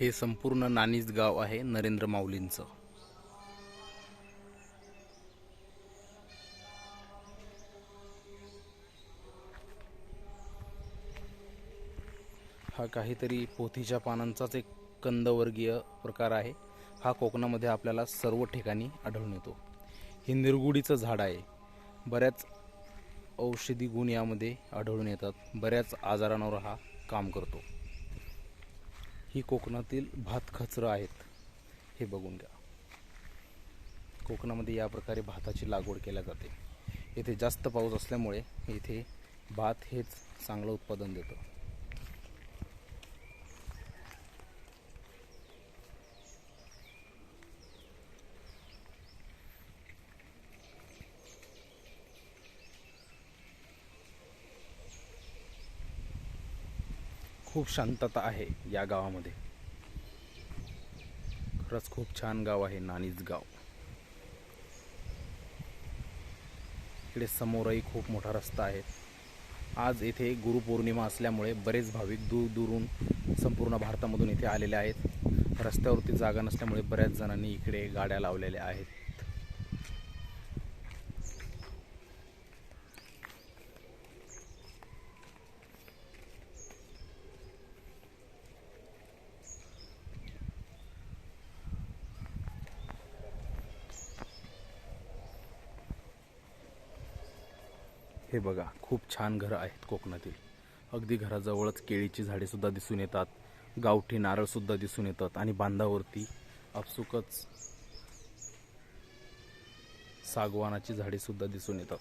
हे संपूर्ण नानीज गाव आहे नरेंद्र माऊलींचं. हा काहीतरी पोथीच्या पानांचाच एक कंदवर्गीय प्रकार आहे. हा कोकणामध्ये आपल्याला सर्व ठिकाणी आढळून येतो. हे निरगुडीचं झाड आहे. बऱ्याच औषधी गुण यामध्ये आढळून येतात. बऱ्याच आजारांवर हा काम करतो. ही कोकणातील भात खचरं आहेत. हे बघून घ्या. कोकणामध्ये या प्रकारे भाताची लागवड केल्या जाते. येथे जास्त पाऊस असल्यामुळे येथे भात हेच चांगलं उत्पादन देतं. खूप शांतता आहे या गावामध्ये. खरंच खूप छान गाव आहे नानीज गाव. इकडे समोरही खूप मोठा रस्ता आहे. आज येथे गुरुपौर्णिमा असल्यामुळे बरेच भाविक दूर दूरून संपूर्ण भारतामधून इथे आलेले आहेत. रस्त्यावरती जागा नसल्यामुळे बऱ्याच जणांनी इकडे गाड्या लावलेल्या आहेत. हे बघा खूप छान घरं आहेत कोकणातील. अगदी घराजवळच केळीची झाडेसुद्धा दिसून येतात गावठी नारळसुद्धा दिसून येतात आणि बांधावरती आपसुकच सागवानाची झाडेसुद्धा दिसून येतात.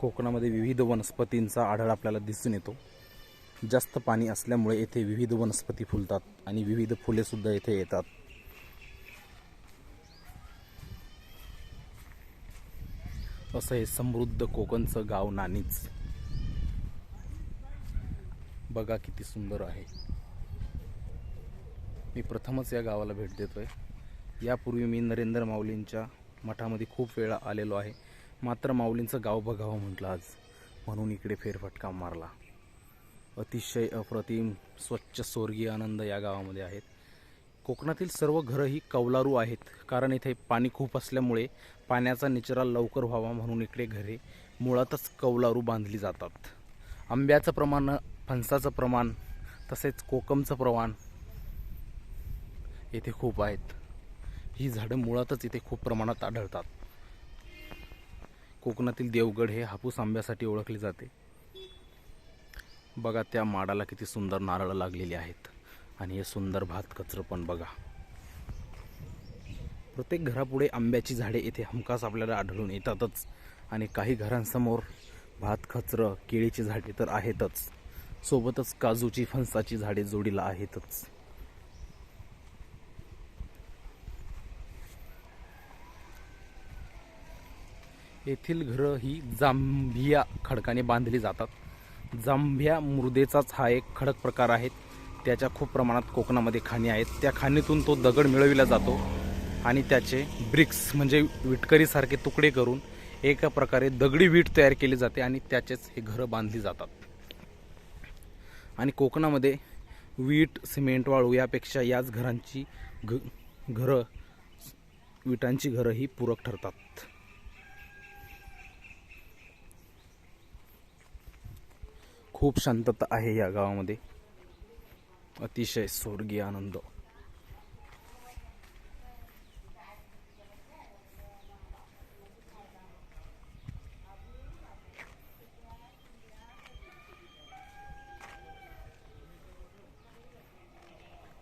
कोकणामध्ये विविध वनस्पतींचा आढळ आपल्याला दिसून येतो. जास्त पाणी असल्यामुळे येथे विविध वनस्पती फुलतात आणि विविध फुलेसुद्धा येथे येतात. असं हे समृद्ध कोकणचं गाव नानीच बघा किती सुंदर आहे. मी प्रथमच या गावाला भेट देतोय. यापूर्वी मी नरेंद्र माऊलींच्या मठामध्ये खूप वेळा आलेलो आहे. मात्र माऊलींचं गाव बघावं म्हटलं आज. म्हणून इकडे फेरफटका मारला. अतिशय अप्रतिम स्वच्छ स्वर्गीय आनंद या गावामध्ये आहेत. कोकणातील सर्व घरं ही कौलारू आहेत. कारण इथे पाणी खूप असल्यामुळे पाण्याचा निचरा लवकर व्हावा म्हणून इकडे घरे मुळातच कौलारू बांधली जातात. आंब्याचं प्रमाण फणसाचं प्रमाण तसेच कोकमचं प्रमाण येथे खूप आहेत. ही झाडं मुळातच इथे खूप प्रमाणात आढळतात. कोकणातील देवगड हे हापूस आंब्यासाठी ओळखले जाते. बघा त्या माडाला किती सुंदर नारळ लागलेली आहेत. आणि हे सुंदर भात कचरं पण बघा. प्रत्येक घरापुढे आंब्याची झाडे येथे हमखास आपल्याला आढळून येतातच. आणि काही घरांसमोर भात खचरं केळीची झाडे तर आहेतच. सोबतच काजूची फणसाची झाडे जोडीला आहेतच. येथील घरं ही जांभिया खडकाने बांधली जातात. जांभ्या मृदेचाच हा एक खडक प्रकार आहे त्याच्या खूप प्रमाणात कोकणामध्ये खाणी आहेत. त्या खाणीतून तो दगड मिळविला जातो आणि त्याचे ब्रिक्स म्हणजे विटकरीसारखे तुकडे करून एका प्रकारे दगडी वीट तयार केली जाते आणि त्याचेच हे घरं बांधली जातात. आणि कोकणामध्ये वीट सिमेंट वाळू यापेक्षा याच घरांची घ घरं विटांची घरं ही पूरक ठरतात. खूप शांतता आहे या गावामध्ये. अतिशय स्वर्गीय आनंद.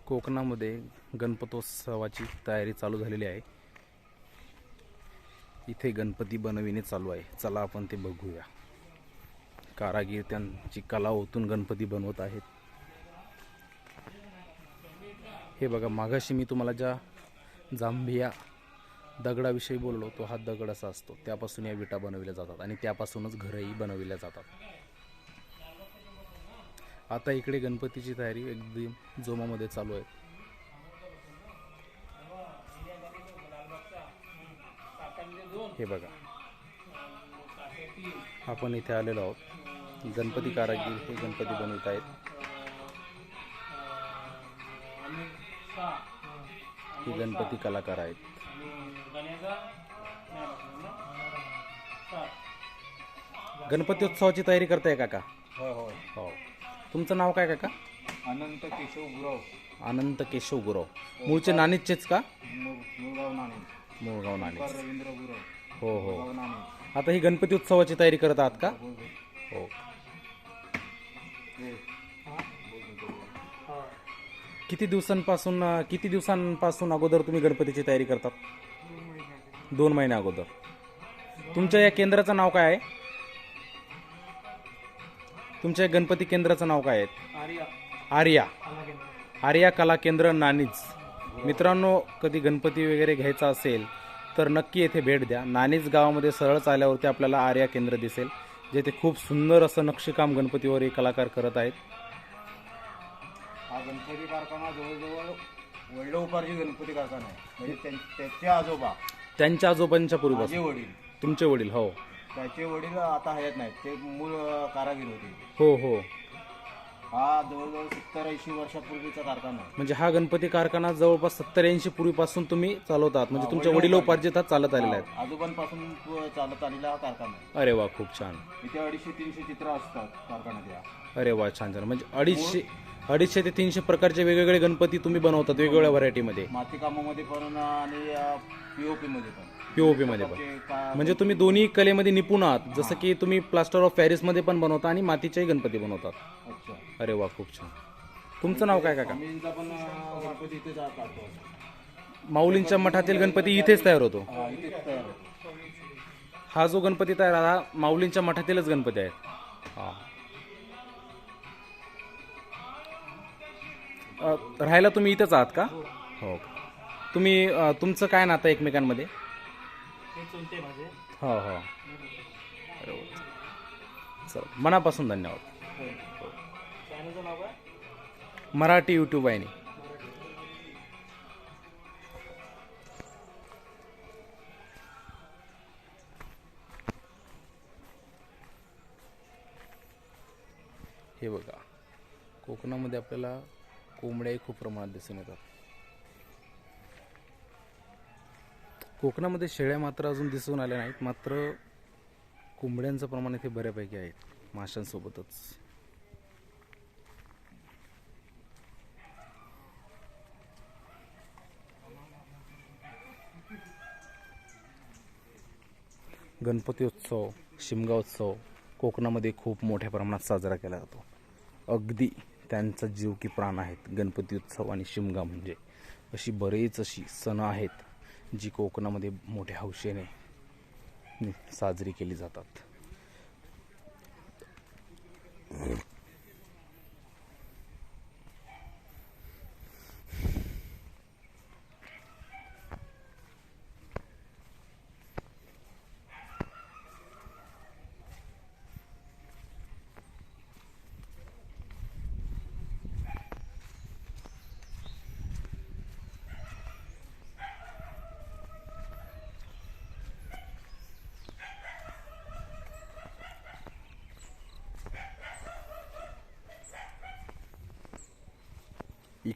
कोकणामध्ये गणपतोत्सवाची तयारी चालू झालेली आहे. इथे गणपती बनविणे चालू आहे. चला आपण ते बघूया. कारागीर त्यांची कला ओतून गणपती बनवत आहेत. हे बघा मागाशी मी तुम्हाला ज्या जांभिया दगडाविषयी बोललो तो हा दगड असा असतो. त्यापासून या विटा बनविल्या जातात आणि त्यापासूनच घरंही बनविल्या जातात. आता इकडे गणपतीची तयारी एकदम जोमामध्ये चालू आहे. हे बघा आपण इथे आलेलो आहोत. गणपती कारागीर हे गणपती बनवत आहेत. हे गणपती कलाकार आहेत. गणपती उत्सवाची तयारी करताय काका? होय हो. तुमचं नाव काय काका? अनंत केशव गुरव. अनंत केशव गुरव. मूळचे नाणीचेच का? मुळ- मुळगाव नाणे. मुळगाव नाणे रवींद्र गुरव. हो हो. आता ही गणपती उत्सवाची तयारी करत आहात का? होय, होय. हो. किती दिवसांपासून किती दिवसांपासून अगोदर तुम्ही गणपतीची तयारी करतात? दोन महिन्या अगोदर. तुमच्या या केंद्राचं नाव काय आहे? तुमच्या या गणपती केंद्राचं नाव काय आहे? आर्या. आर्या कला केंद्र नाणीज. मित्रांनो कधी गणपती वगैरे घ्यायचा असेल तर नक्की येथे भेट द्या. नाणीज गावामध्ये सरळ आल्यावरती आपल्याला आर्या केंद्र दिसेल. जेथे खूप सुंदर असं नक्षीकाम गणपतीवर हे कलाकार करत आहेत. हा गणपती कारखाना जवळजवळ वडिलोपार्जित गणपती कारखाना आहे. म्हणजे त्यां- त्याचे आजोबा त्यांच्या आजोबांच्या माझे पूर्वीपासून वडील. तुमचे वडील हो. त्याचे वडील आता हयात नाहीत. ते मूळ अं, कारागीर होते. हो हो. हा जवळजवळ सत्तर ऐंशी वर्षापूर्वीचा कारखाना आहे. म्हणजे हा गणपती कारखाना जवळपास सत्तर ऐंशी पूर्वीपासून तुम्ही चालवतात. म्हणजे तुमच्या वडिलोपार्जित हा चालत आलेला आहेत आजोबांपासून प- चालत आलेला हा कारखाना आहे. अरे वा खूप छान. इथे अडीचशे तीनशे चित्र असतात कारखान्यात या अरे वा छान छान. म्हणजे अडीचशे अडीचशे ते तीनशे प्रकारचे वेगवेगळे गणपती तुम्ही बनवतात वेगवेगळ्या व्हरायटीमध्ये. माती कामामध्ये पण आणि पीओपी मध्ये पण. पीओपी मध्ये पण. म्हणजे तुम्ही दोन्ही कलेमध्ये निपुण आहात. जसं की तुम्ही प्लास्टर ऑफ पॅरिसमध्ये पण बनवता आणि मातीचेही गणपती बनवतात. अच्छा. अरे वा खूप छान. तुमचं नाव काय काका? पण गणपती इथे माऊलींच्या मठातील गणपती इथेच तयार होतो. हा, जो गणपती तयार आहे, हा माऊलींच्या मठातीलच गणपती आहेत हा. राहायला तुम्ही इथंच आहात का? हो. तुम्ही अ, तुमचं काय नातं एकमेकांमध्ये? हो हो. अरे वा. चला मनापासून धन्यवाद. मराठी यूट्यूब वाहिनी. हे बघा कोकणामध्ये आपल्याला कोंबड्याही खूप प्रमाणात दिसून येतात. कोकणामध्ये शेळ्या मात्र अजून दिसून आल्या नाहीत मात्र कोंबड्यांचं प्रमाण इथे बऱ्यापैकी आहे माशांसोबतच. गणपती उत्सव शिमगा उत्सव कोकणामध्ये खूप मोठ्या प्रमाणात साजरा केला जातो. अगदी त्यांचा जीव की प्राण आहेत. गणपती उत्सव आणि शिमगा म्हणजे. अशी बरेच अशी सणं आहेत जी कोकणामध्ये मोठ्या हौशेने साजरी केली जातात.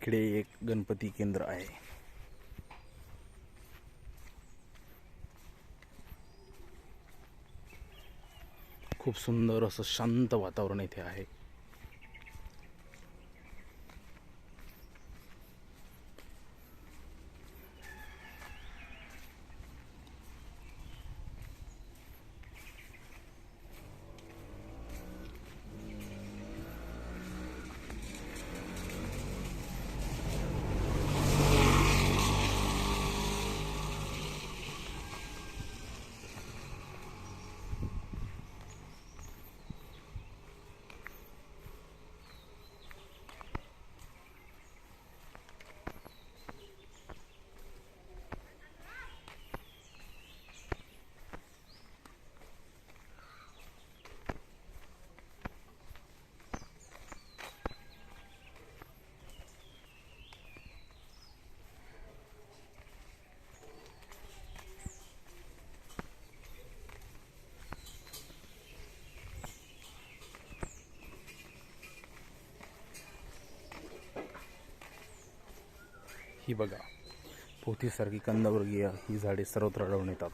इकडे एक गणपती केंद्र आहे. खूप सुंदर असं शांत वातावरण इथे आहे. ही बघा पोथीसारखी कंदवर्गीय ही झाडे सर्वत्र आढळून येतात.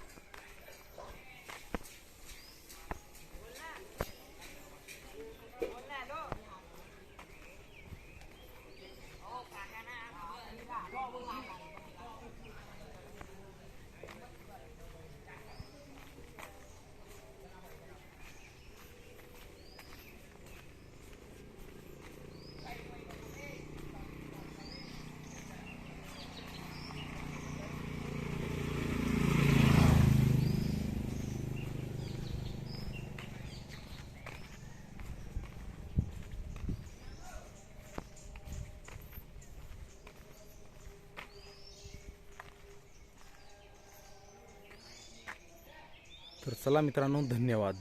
चला मित्रांनो धन्यवाद